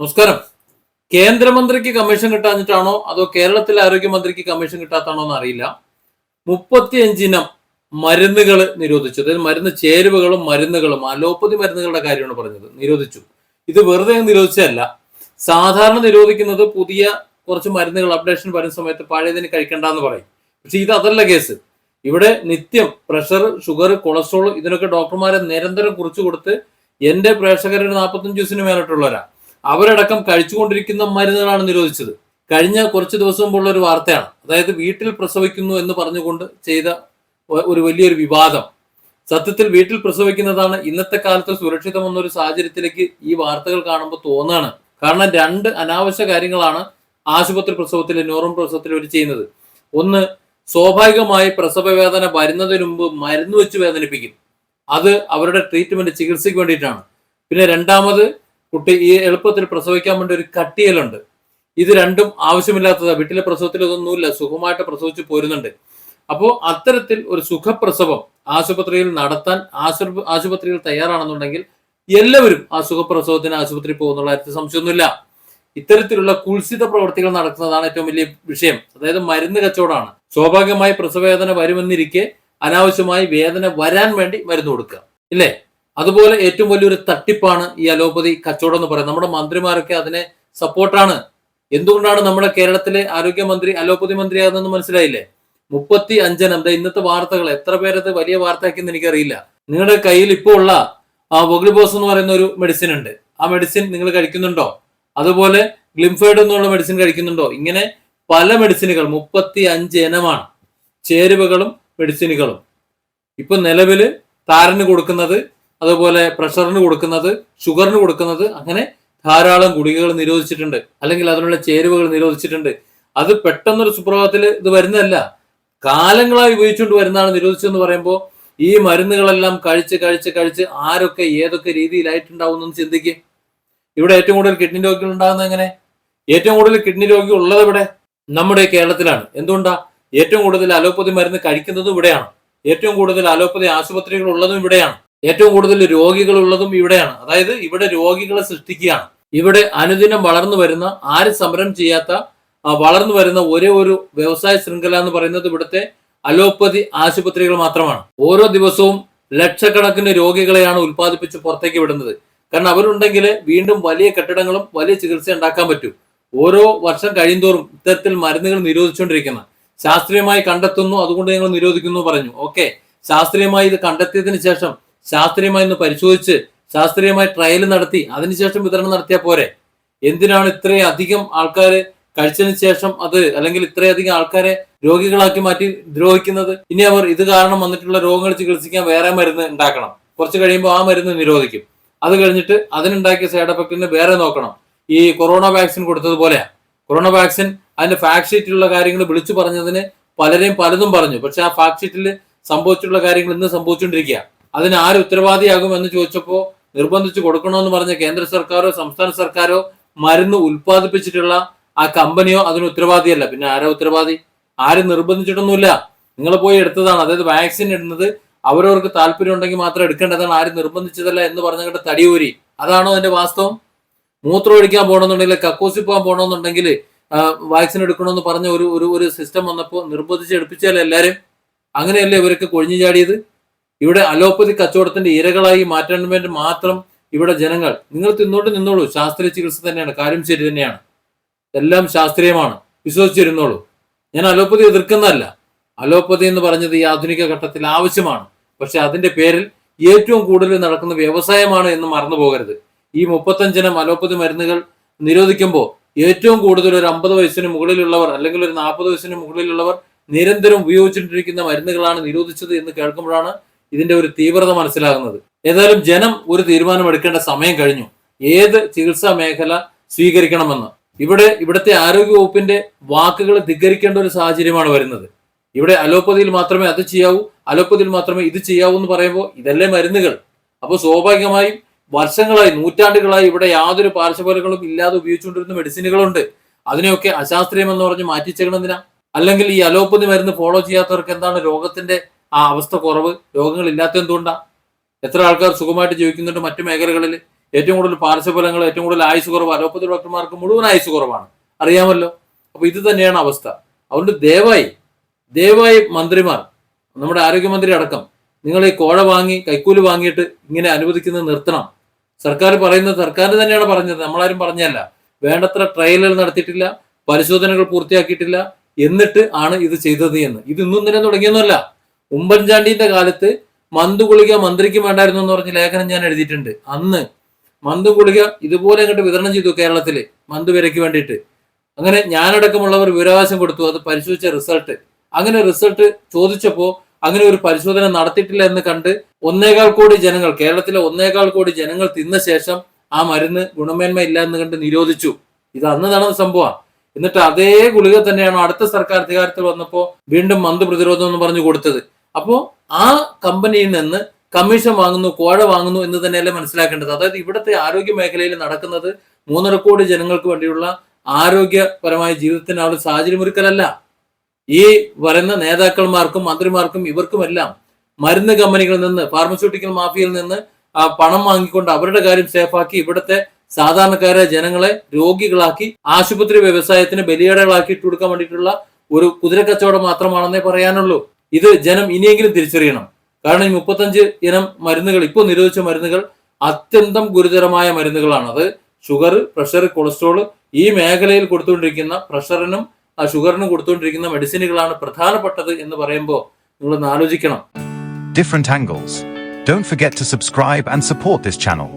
നമസ്കാരം. കേന്ദ്രമന്ത്രിക്ക് കമ്മീഷൻ കിട്ടാഞ്ഞിട്ടാണോ അതോ കേരളത്തിലെ ആരോഗ്യമന്ത്രിക്ക് കമ്മീഷൻ കിട്ടാത്താണോ എന്ന് അറിയില്ല മുപ്പത്തിയഞ്ചിനം മരുന്നുകൾ നിരോധിച്ചു. അതായത് മരുന്ന് ചേരുവകളും മരുന്നുകളും അലോപ്പതി മരുന്നുകളുടെ കാര്യമാണ് പറഞ്ഞത്. നിരോധിച്ചു. ഇത് വെറുതെ നിരോധിച്ചതല്ല. സാധാരണ നിരോധിക്കുന്നത് പുതിയ കുറച്ച് മരുന്നുകൾ അപ്ഡേഷൻ വരുന്ന സമയത്ത് പഴയതിന് കഴിക്കണ്ടെന്ന് പറയും. പക്ഷെ ഇത് അതല്ല കേസ്. ഇവിടെ നിത്യം പ്രഷർ ഷുഗർ കൊളസ്ട്രോൾ ഇതിനൊക്കെ ഡോക്ടർമാരെ നിരന്തരം കുറിച്ചു കൊടുത്ത് എന്റെ പ്രേക്ഷകരുടെ നാൽപ്പത്തഞ്ച് ദിവസത്തിന് മേലോട്ടുള്ളവരാ. അവരടക്കം കഴിച്ചുകൊണ്ടിരിക്കുന്ന മരുന്നുകളാണ് നിരോധിച്ചത്. കഴിഞ്ഞ കുറച്ച് ദിവസം മുമ്പുള്ള ഒരു വാർത്തയാണ്. അതായത് വീട്ടിൽ പ്രസവിക്കുന്നു എന്ന് പറഞ്ഞുകൊണ്ട് ചെയ്ത ഒരു വലിയൊരു വിവാദം. സത്യത്തിൽ വീട്ടിൽ പ്രസവിക്കുന്നതാണ് ഇന്നത്തെ കാലത്ത് സുരക്ഷിതമെന്നൊരു സാഹചര്യത്തിലേക്ക് ഈ വാർത്തകൾ കാണുമ്പോൾ തോന്നാണ്. കാരണം രണ്ട് അനാവശ്യ കാര്യങ്ങളാണ് ആശുപത്രി പ്രസവത്തിൽ നോർമൽ പ്രസവത്തിൽ അവർ ചെയ്യുന്നത്. ഒന്ന് സ്വാഭാവികമായി പ്രസവ വേദന വരുന്നതിന് മുമ്പ് മരുന്ന് വെച്ച് വേദനിപ്പിക്കും. അത് അവരുടെ ട്രീറ്റ്മെന്റ് ചികിത്സയ്ക്ക് വേണ്ടിയിട്ടാണ്. പിന്നെ രണ്ടാമത് കുട്ടി ഈ എളുപ്പത്തിൽ പ്രസവിക്കാൻ വേണ്ടി ഒരു കട്ടിയലുണ്ട്. ഇത് രണ്ടും ആവശ്യമില്ലാത്തതാണ് വീട്ടിലെ പ്രസവത്തിൽ ഇതൊന്നുമില്ല. സുഖമായിട്ട് പ്രസവിച്ച് പോരുന്നുണ്ട്. അപ്പോൾ അത്തരത്തിൽ ഒരു സുഖപ്രസവം ആശുപത്രിയിൽ നടത്താൻ ആശു ആശുപത്രിയിൽ തയ്യാറാണെന്നുണ്ടെങ്കിൽ എല്ലാവരും ആ സുഖപ്രസവത്തിന് ആശുപത്രി പോകുന്നുള്ള കാര്യത്തിൽ സംശയമൊന്നുമില്ല. ഇത്തരത്തിലുള്ള കുൽസിത പ്രവർത്തികൾ നടക്കുന്നതാണ് ഏറ്റവും വലിയ വിഷയം. അതായത് മരുന്ന് കച്ചവടമാണ്. സ്വാഭാവികമായി പ്രസവവേദന വരുമെന്നിരിക്കെ അനാവശ്യമായി വേദന വരാൻ വേണ്ടി മരുന്ന് കൊടുക്കുക. ഇല്ലേ? അതുപോലെ ഏറ്റവും വലിയൊരു തട്ടിപ്പാണ് ഈ അലോപ്പതി കച്ചവടം എന്ന് പറയുന്നത്. നമ്മുടെ മന്ത്രിമാരൊക്കെ അതിനെ സപ്പോർട്ടാണ്. എന്തുകൊണ്ടാണ് നമ്മുടെ കേരളത്തിലെ ആരോഗ്യമന്ത്രി അലോപ്പതി മന്ത്രിയാകുന്നതെന്ന് മനസ്സിലായില്ലേ? മുപ്പത്തി അഞ്ചനം ഇന്നത്തെ വാർത്തകൾ? എത്ര പേരത് വലിയ വാർത്തയാക്കിയെന്ന് എനിക്കറിയില്ല. നിങ്ങളുടെ കയ്യിൽ ഇപ്പോൾ ഉള്ള ആ വൊഗ്ലിബോസ് എന്ന് പറയുന്ന ഒരു മെഡിസിൻ ഉണ്ട്. ആ മെഡിസിൻ നിങ്ങൾ കഴിക്കുന്നുണ്ടോ? അതുപോലെ ഗ്ലിംഫൈഡ് എന്നുള്ള മെഡിസിൻ കഴിക്കുന്നുണ്ടോ? ഇങ്ങനെ പല മെഡിസിനുകൾ മുപ്പത്തി അഞ്ച് ഇനമാണ്. ചേരുവകളും മെഡിസിനുകളും ഇപ്പൊ നിലവിൽ താരന് കൊടുക്കുന്നത് അതുപോലെ പ്രഷറിന് കൊടുക്കുന്നത് ഷുഗറിന് കൊടുക്കുന്നത് അങ്ങനെ ധാരാളം ഗുളികകൾ നിരോധിച്ചിട്ടുണ്ട്. അല്ലെങ്കിൽ അതിനുള്ള ചേരുവകൾ നിരോധിച്ചിട്ടുണ്ട്. അത് പെട്ടെന്നൊരു സുപ്രഭാതത്തിൽ ഇത് വരുന്നതല്ല. കാലങ്ങളായി ഉപയോഗിച്ചുകൊണ്ട് വരുന്നതാണ് നിരോധിച്ചതെന്ന് പറയുമ്പോൾ ഈ മരുന്നുകളെല്ലാം കഴിച്ച് കഴിച്ച് കഴിച്ച് ആരൊക്കെ ഏതൊക്കെ രീതിയിലായിട്ടുണ്ടാവും എന്ന് ചിന്തിക്കുക ഇവിടെ ഏറ്റവും കൂടുതൽ കിഡ്നി രോഗികൾ ഉണ്ടാകുന്നത് എങ്ങനെ? ഏറ്റവും കൂടുതൽ കിഡ്നി രോഗികൾ ഉള്ളത് ഇവിടെ നമ്മുടെ കേരളത്തിലാണ്. എന്തുകൊണ്ടാ? ഏറ്റവും കൂടുതൽ അലോപ്പതി മരുന്ന് കഴിക്കുന്നതും ഇവിടെയാണ്. ഏറ്റവും കൂടുതൽ അലോപ്പതി ആശുപത്രികൾ ഉള്ളതും ഇവിടെയാണ്. ഏറ്റവും കൂടുതൽ രോഗികളുള്ളതും ഇവിടെയാണ്. അതായത് ഇവിടെ രോഗികളെ സൃഷ്ടിക്കുകയാണ്. ഇവിടെ അനുദിനം വളർന്നു വരുന്ന ആരും സമരം ചെയ്യാത്ത വളർന്നു വരുന്ന ഒരേ ഒരു വ്യവസായ ശൃംഖല എന്ന് പറയുന്നത് ഇവിടുത്തെ അലോപ്പതി ആശുപത്രികൾ മാത്രമാണ്. ഓരോ ദിവസവും ലക്ഷക്കണക്കിന് രോഗികളെയാണ് ഉൽപ്പാദിപ്പിച്ച് പുറത്തേക്ക് വിടുന്നത്. കാരണം അവരുണ്ടെങ്കിൽ വീണ്ടും വലിയ കെട്ടിടങ്ങളും വലിയ ചികിത്സ ഉണ്ടാക്കാൻ പറ്റും. ഓരോ വർഷം കഴിയുന്തോറും ഇത്തരത്തിൽ മരുന്നുകൾ നിരോധിച്ചുകൊണ്ടിരിക്കുന്ന. ശാസ്ത്രീയമായി കണ്ടെത്തുന്നു അതുകൊണ്ട് ഞങ്ങൾ നിരോധിക്കുന്നു പറഞ്ഞു. ഓക്കെ. ശാസ്ത്രീയമായി ഇത് കണ്ടെത്തിയതിനു ശേഷം ശാസ്ത്രീയമായി ഒന്ന് പരിശോധിച്ച് ശാസ്ത്രീയമായി ട്രയൽ നടത്തി അതിനുശേഷം വിതരണം നടത്തിയാൽ പോരെ. എന്തിനാണ് ഇത്രയും അധികം ആൾക്കാർ കഴിച്ചതിന് ശേഷം അത് അല്ലെങ്കിൽ ഇത്രയധികം ആൾക്കാരെ രോഗികളാക്കി മാറ്റി ദ്രോഹിക്കുന്നത്? ഇനി അവർ ഇത് കാരണം വന്നിട്ടുള്ള രോഗങ്ങൾ ചികിത്സിക്കാൻ വേറെ മരുന്ന് ഉണ്ടാക്കണം. കുറച്ച് കഴിയുമ്പോൾ ആ മരുന്ന് നിരോധിക്കും. അത് കഴിഞ്ഞിട്ട് അതിനുണ്ടാക്കിയ സൈഡ് എഫക്റ്റിന് വേറെ നോക്കണം. ഈ കൊറോണ വാക്സിൻ കൊടുത്തതുപോലെയാ കൊറോണ വാക്സിൻ അതിന്റെ ഫാക്ട് ഷീറ്റിലുള്ള കാര്യങ്ങൾ വിളിച്ചു പറഞ്ഞതിന് പലരെയും പലതും പറഞ്ഞു. പക്ഷെ ആ ഫാക്ട് ഷീറ്റിൽ സംഭവിച്ചിട്ടുള്ള കാര്യങ്ങൾ ഇന്ന് സംഭവിച്ചുകൊണ്ടിരിക്കുക അതിന് ആര് ഉത്തരവാദിയാകും എന്ന് ചോദിച്ചപ്പോൾ നിർബന്ധിച്ച് കൊടുക്കണമെന്ന് പറഞ്ഞ കേന്ദ്ര സർക്കാരോ സംസ്ഥാന സർക്കാരോ മരുന്ന് ഉൽപ്പാദിപ്പിച്ചിട്ടുള്ള ആ കമ്പനിയോ അതിന് ഉത്തരവാദിയല്ല. പിന്നെ ആരാ ഉത്തരവാദി? ആരും നിർബന്ധിച്ചിട്ടൊന്നുമില്ല. നിങ്ങൾ പോയി എടുത്തതാണ്. അതായത് വാക്സിൻ ഇടുന്നത് അവരവർക്ക് താല്പര്യം ഉണ്ടെങ്കിൽ മാത്രം എടുക്കേണ്ടതാണ്. ആരും നിർബന്ധിച്ചതല്ല എന്ന് പറഞ്ഞിട്ട് തടിയൂരി. അതാണോ അതിന്റെ വാസ്തവം? മൂത്രം ഒഴിക്കാൻ പോകണമെന്നുണ്ടെങ്കിൽ കക്കൂസി പോകാൻ പോകണമെന്നുണ്ടെങ്കിൽ വാക്സിൻ എടുക്കണമെന്ന് പറഞ്ഞ ഒരു ഒരു സിസ്റ്റം വന്നപ്പോൾ നിർബന്ധിച്ച് എടുപ്പിച്ചാലേ എല്ലാവരും അങ്ങനെയല്ലേ ഇവരൊക്കെ കൊഴിഞ്ഞു ചാടിയത്? ഇവിടെ അലോപ്പതി കച്ചവടത്തിന്റെ ഇരകളായി മാറ്റാൻ വേണ്ടി മാത്രം ഇവിടെ ജനങ്ങൾ നിങ്ങൾ തിന്നോട്ട് നിന്നോളൂ. ശാസ്ത്രീയ ചികിത്സ തന്നെയാണ് കാര്യം ശരി തന്നെയാണ്. എല്ലാം ശാസ്ത്രീയമാണ്. വിശ്വസിച്ചിരുന്നോളൂ. ഞാൻ അലോപ്പതി എതിർക്കുന്നതല്ല. അലോപ്പതി എന്ന് പറഞ്ഞത് ഈ ആധുനിക ഘട്ടത്തിൽ ആവശ്യമാണ്. പക്ഷെ അതിന്റെ പേരിൽ ഏറ്റവും കൂടുതൽ നടക്കുന്ന വ്യവസായമാണ് എന്ന് മറന്നു പോകരുത്. ഈ മുപ്പത്തഞ്ചിനം അലോപ്പതി മരുന്നുകൾ നിരോധിക്കുമ്പോൾ ഏറ്റവും കൂടുതൽ ഒരു അമ്പത് വയസ്സിന് മുകളിലുള്ളവർ അല്ലെങ്കിൽ ഒരു നാൽപ്പത് വയസ്സിന് മുകളിലുള്ളവർ നിരന്തരം ഉപയോഗിച്ചുകൊണ്ടിരിക്കുന്ന മരുന്നുകളാണ് നിരോധിച്ചത് എന്ന് കേൾക്കുമ്പോഴാണ് ഇതിന്റെ ഒരു തീവ്രത മനസ്സിലാകുന്നത്. ഏതായാലും ജനം ഒരു തീരുമാനം എടുക്കേണ്ട സമയം കഴിഞ്ഞു. ഏത് ചികിത്സാ മേഖല സ്വീകരിക്കണമെന്ന്. ഇവിടെ ഇവിടുത്തെ ആരോഗ്യ വകുപ്പിന്റെ വാക്കുകൾ ധിക്കരിക്കേണ്ട ഒരു സാഹചര്യമാണ് വരുന്നത്. ഇവിടെ അലോപ്പതിയിൽ മാത്രമേ അത് ചെയ്യാവൂ അലോപ്പതിയിൽ മാത്രമേ ഇത് ചെയ്യാവൂ എന്ന് പറയുമ്പോൾ ഇതല്ലേ മരുന്നുകൾ. അപ്പോൾ സ്വാഭാവികമായും വർഷങ്ങളായി നൂറ്റാണ്ടുകളായി ഇവിടെ യാതൊരു പാർശ്വഫലങ്ങളും ഇല്ലാതെ ഉപയോഗിച്ചുകൊണ്ടിരുന്ന മെഡിസിനുകളുണ്ട്. അതിനെയൊക്കെ അശാസ്ത്രീയമെന്ന് പറഞ്ഞ് മാറ്റിച്ചേക്കണമെന്തിനാ അല്ലെങ്കിൽ ഈ അലോപ്പതി മരുന്ന് ഫോളോ ചെയ്യാത്തവർക്ക് എന്താണ് രോഗത്തിന്റെ ആ അവസ്ഥ കുറവ് രോഗങ്ങൾ ഇല്ലാത്ത എന്തുകൊണ്ടാ? എത്ര ആൾക്കാർ സുഖമായിട്ട് ജീവിക്കുന്നുണ്ട് മറ്റു മേഖലകളിൽ? ഏറ്റവും കൂടുതൽ പാർശ്വഫലങ്ങൾ ഏറ്റവും കൂടുതൽ ആയുസ് കുറവ് അലോപ്പതി ഡോക്ടർമാർക്ക് മുഴുവൻ ആയുസ് കുറവാണ്. അറിയാമല്ലോ? അപ്പൊ ഇത് തന്നെയാണ് അവസ്ഥ. അതുകൊണ്ട് ദയവായി ദയവായി മന്ത്രിമാർ നമ്മുടെ ആരോഗ്യമന്ത്രി അടക്കം നിങ്ങൾ ഈ കോഴ വാങ്ങി കൈക്കൂലി വാങ്ങിയിട്ട് ഇങ്ങനെ അനുവദിക്കുന്നത് നിർത്തണം. സർക്കാർ പറയുന്നത് സർക്കാർ തന്നെയാണ് പറഞ്ഞത്. നമ്മളാരും പറഞ്ഞല്ല വേണ്ടത്ര ട്രയലുകൾ നടത്തിയിട്ടില്ല പരിശോധനകൾ പൂർത്തിയാക്കിയിട്ടില്ല. എന്നിട്ട് ആണ് ഇത് ചെയ്തത് എന്ന്. ഇത് ഇന്നും തന്നെ തുടങ്ങിയൊന്നുമല്ല. ഉമ്മൻചാണ്ടിന്റെ കാലത്ത് മന്ത് ഗുളിക മന്ത്രിക്ക് വേണ്ടായിരുന്നു എന്ന് പറഞ്ഞ ലേഖനം ഞാൻ എഴുതിയിട്ടുണ്ട്. അന്ന് മന്ത് ഗുളിക ഇതുപോലെ അങ്ങോട്ട് വിതരണം ചെയ്തു കേരളത്തിൽ മന്ത് വിലയ്ക്ക് വേണ്ടിയിട്ട്. അങ്ങനെ ഞാനടക്കമുള്ളവർ വിവരാവകാശം കൊടുത്തു അത് പരിശോധിച്ച റിസൾട്ട്. അങ്ങനെ റിസൾട്ട് ചോദിച്ചപ്പോ അങ്ങനെ ഒരു പരിശോധന നടത്തിയിട്ടില്ല എന്ന് കണ്ട് ഒന്നേകാൽ കോടി ജനങ്ങൾ കേരളത്തിലെ ഒന്നേകാൽ കോടി ജനങ്ങൾ തിന്ന ശേഷം ആ മരുന്ന് ഗുണമേന്മ ഇല്ല എന്ന് കണ്ട് നിരോധിച്ചു. ഇത് അന്ന് നടന്ന സംഭവമാണ്. എന്നിട്ട് അതേ ഗുളിക തന്നെയാണ് അടുത്ത സർക്കാർ അധികാരത്തിൽ വന്നപ്പോൾ വീണ്ടും മന്ത് പ്രതിരോധം എന്ന് പറഞ്ഞു കൊടുത്തത്. അപ്പോ ആ കമ്പനിയിൽ നിന്ന് കമ്മീഷൻ വാങ്ങുന്നു കോഴ വാങ്ങുന്നു എന്ന് തന്നെയല്ലേ മനസ്സിലാക്കേണ്ടത്. അതായത് ഇവിടുത്തെ ആരോഗ്യ മേഖലയിൽ നടക്കുന്നത് മൂന്നര കോടി ജനങ്ങൾക്ക് വേണ്ടിയുള്ള ആരോഗ്യപരമായ ജീവിതത്തിന് സാഹചര്യം സാഹചര്യമൊരുക്കലല്ല ഈ വരുന്ന നേതാക്കന്മാർക്കും മന്ത്രിമാർക്കും ഇവർക്കുമെല്ലാം മരുന്ന് കമ്പനികളിൽ നിന്ന് ഫാർമസ്യൂട്ടിക്കൽ മാഫിയയിൽ നിന്ന് പണം വാങ്ങിക്കൊണ്ട് അവരുടെ കാര്യം സേഫാക്കി ഇവിടുത്തെ സാധാരണക്കാരെ ജനങ്ങളെ രോഗികളാക്കി ആശുപത്രി വ്യവസായത്തിന് ബലിയടകളാക്കി ഇട്ട് കൊടുക്കാൻ വേണ്ടിയിട്ടുള്ള ഒരു കുതിര കച്ചവടം മാത്രമാണെന്നേ പറയാനുള്ളൂ. ഇത് ജനം ഇനിയെങ്കിലും തിരിച്ചറിയണം കാരണം ഈ മുപ്പത്തഞ്ച് ഇനം മരുന്നുകൾ ഇപ്പോൾ നിരോധിച്ച മരുന്നുകൾ അത്യന്തം ഗുരുതരമായ മരുന്നുകളാണ് അത് ഷുഗർ പ്രഷർ കൊളസ്ട്രോൾ ഈ മേഖലയിൽ കൊടുത്തുകൊണ്ടിരിക്കുന്ന പ്രഷറിനും ആ ഷുഗറിനും കൊടുത്തുകൊണ്ടിരിക്കുന്ന മെഡിസിനുകളാണ് പ്രധാനപ്പെട്ടത് എന്ന് പറയുമ്പോൾ നിങ്ങളൊന്ന് ആലോചിക്കണം different angles. Don't forget to subscribe and support this channel.